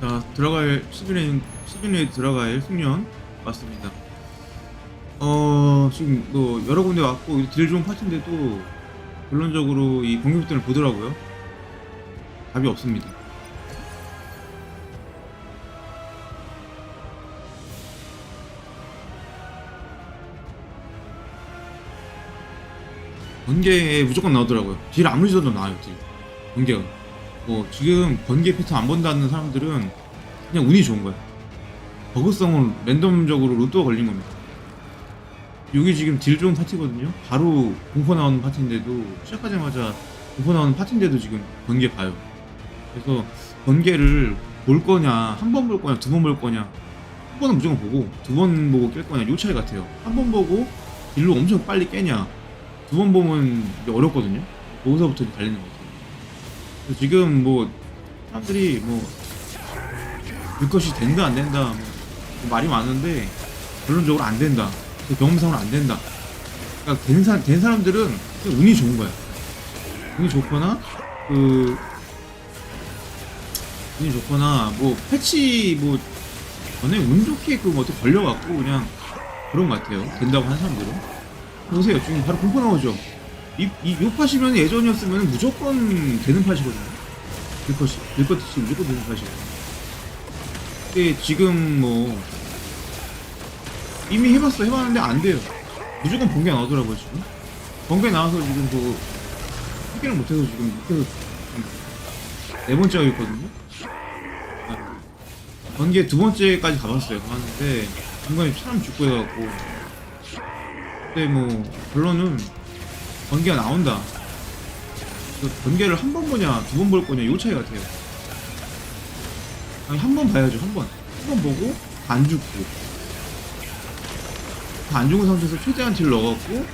자 들어갈 11인 11에 들어갈 숙련 맞습니다. 어 지금 뭐 여러 군데 왔고 딜 좋은 파티인데도 결론적으로 이 공격들을 보더라고요. 답이 없습니다. 번개에 무조건 나오더라고요. 딜 아무리 줘도 나와요, 딜. 번개가. 뭐, 지금 번개 패턴 안 본다는 사람들은 그냥 운이 좋은 거야. 버그성은 랜덤적으로 로또가 걸린 겁니다. 여기 지금 딜 좋은 파티거든요. 바로 공포 나오는 파티인데도 시작하자마자 공포 나오는 파티인데도 지금 번개 봐요. 그래서 번개를 볼 거냐, 한 번 볼 거냐, 두 번 볼 거냐. 한 번은 무조건 보고 두 번 보고 깰 거냐 요 차이 같아요. 한 번 보고 딜로 엄청 빨리 깨냐, 두 번 보면 어렵거든요. 거기서부터 달리는 거죠. 지금 뭐 사람들이 뭐 불컷이 된다 안 된다 뭐 말이 많은데 결론적으로 안 된다. 그 경험상으로 안 된다. 그러니까 된, 사, 된 사람들은 운이 좋은 거야. 운이 좋거나 그 운이 좋거나 뭐 패치 뭐 전에 운 좋게 그뭐 어떻게 걸려갖고 그냥 그런 것 같아요. 된다고 하는 사람들은. 보세요. 지금 바로 공포 나오죠. 이, 이, 요 팟이면 예전이었으면 무조건 되는 팟이거든요. 들것이, 들것이 무조건 되는 팟이에요. 근데 지금 뭐, 이미 해봤어. 해봤는데 안 돼요. 무조건 번개 나오더라고요, 지금. 번개 나와서 지금 그, 해결을 못해서 지금 못해서 네 번째 하고 있거든요. 아, 번개 두 번째까지 가봤어요. 가봤는데, 중간에 사람 죽고 해갖고, 근데 뭐 결론은 번개가 나온다. 그 번개를 한 번 보냐 두 번 볼 거냐 요 차이 같아요. 아니 한 번 봐야죠 한 번. 한 번 보고 안 죽고 다안 죽은 상태에서 최대한 딜 넣어갖고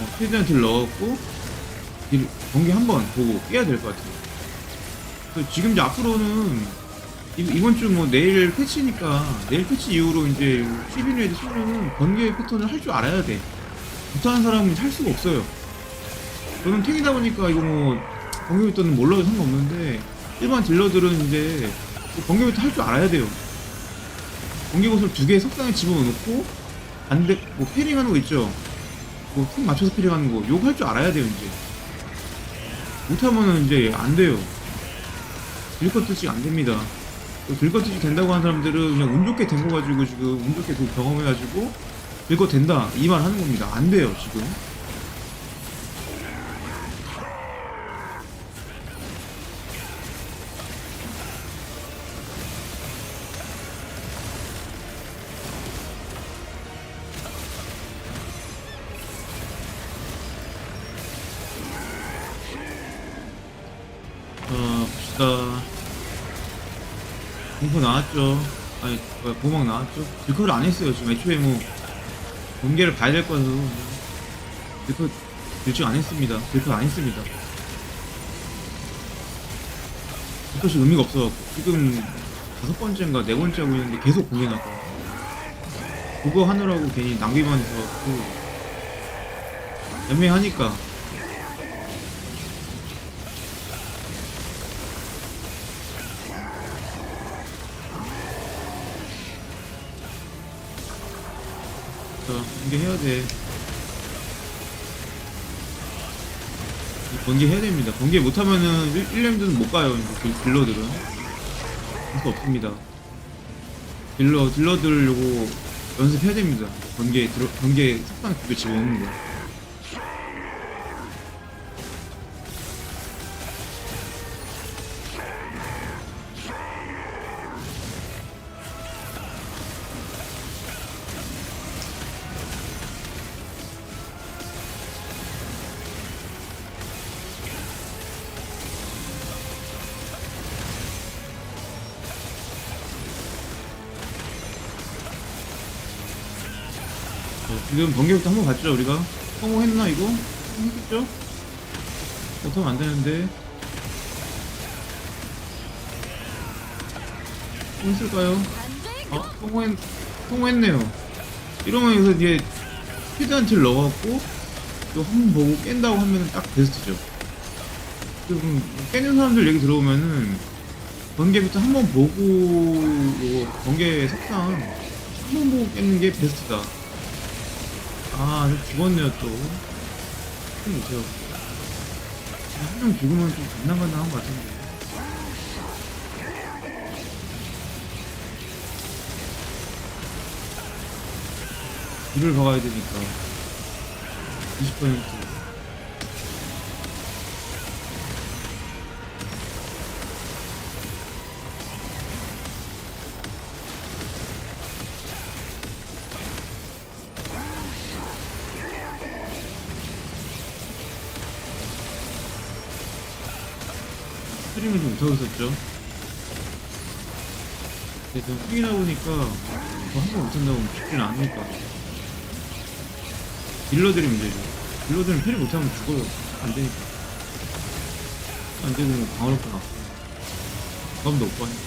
어, 최대한 딜 넣어갖고 딜 번개 한 번 보고 깨야 될 것 같아요. 그래서 지금 이제 앞으로는 이- 이번 주 뭐 내일 패치니까 내일 패치 이후로 이제 11회에 쓰면은 번개 패턴을 할 줄 알아야 돼. 못하는 사람은 할 수가 없어요. 저는 탱이다 보니까 이거 뭐 번개 패턴은 몰라도 상관없는데 일반 딜러들은 이제 번개 패턴 할 줄 알아야 돼요. 번개 곳을 두 개 석상에 집어넣고 반대 뭐 패링하는 거 있죠. 뭐팀 맞춰서 패링하는 거 요거 할 줄 알아야 돼요 이제. 못하면은 이제 안 돼요. 들것 뜻이 안 됩니다. 들것 뜻이 된다고 하는 사람들은 그냥 운 좋게 된 거 가지고 지금 운 좋게 그 경험해가지고 들것 된다 이 말 하는 겁니다. 안 돼요 지금. 자 봅시다. 공포 나왔죠. 아니, 보막 나왔죠. 딜컷을 안 했어요. 지금 애초에 뭐, 공개를 봐야 될 거라서. 딜컷, 일찍 안 했습니다. 딜컷 안 했습니다. 딜컷이 의미가 없어갖고. 지금 다섯 번째인가 네 번째 하고 있는데 계속 공개 나고. 그거 하느라고 괜히 낭비만 해서갖고. 애매하니까. 자, 번개 해야 돼. 이 번개 해야 됩니다. 번개 못하면은 1렘드는 못 가요. 이제 딜- 딜러들은. 할수 없습니다. 딜러, 딜러들 요거 연습해야 됩니다. 번개, 들어, 번개 석상 두개 집어넣는 거. 지금 번개부터 한번 봤죠, 우리가? 성공했나, 이거? 성공했겠죠? 못하면 안 되는데. 성공했을까요? 어, 성공했, 성공했네요. 이러면 여기서 이제 최대한 딜 넣어갖고, 또 한 번 보고 깬다고 하면은 딱 베스트죠. 지금 깨는 사람들 얘기 들어보면은 번개부터 한 번 보고 뭐 번개 석상 한 번 보고 깨는 게 베스트다. 아, 저 죽었네요 또. 좀 못해요. 한명 죽으면 좀 간당간당한 것 같은데. 일을 박아야 되니까 20% 스트 림을 좀 있었죠. 근데 좀 후이나 보니까 한번 못한다고 죽지는 않으니까. 딜러들이 문제죠. 딜러들은 패리 못하면 죽어요. 안 되니까. 안 되고 뭐 방어력도 낮고. 감도 없고 하니까.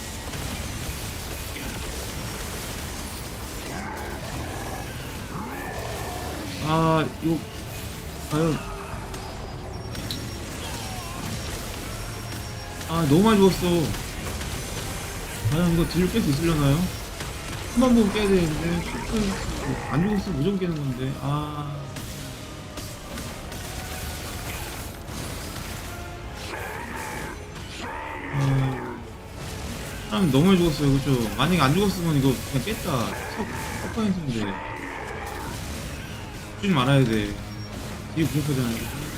아, 이거, 과연. 아, 너무 많이 죽었어. 과연 이거 딜을 깰수 있으려나요? 한번 보고 깨야 되는데, 안 죽었으면 무조건 깨는 건데, 아. 아, 사람 너무 많이 죽었어요, 그죠? 만약에 안 죽었으면 이거 그냥 깼다. 석, 석파인트인데. 죽지 말아야 돼. 이게 부족하잖아요.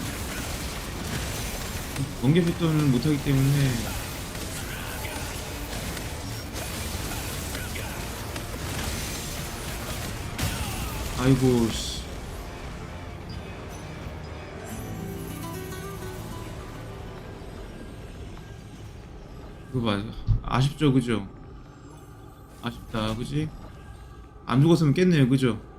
번개 패턴을 못하기 때문에. 아이고, 씨. 그거 맞아. 아쉽죠, 그죠? 아쉽다, 그지? 안 죽었으면 깼네요, 그죠?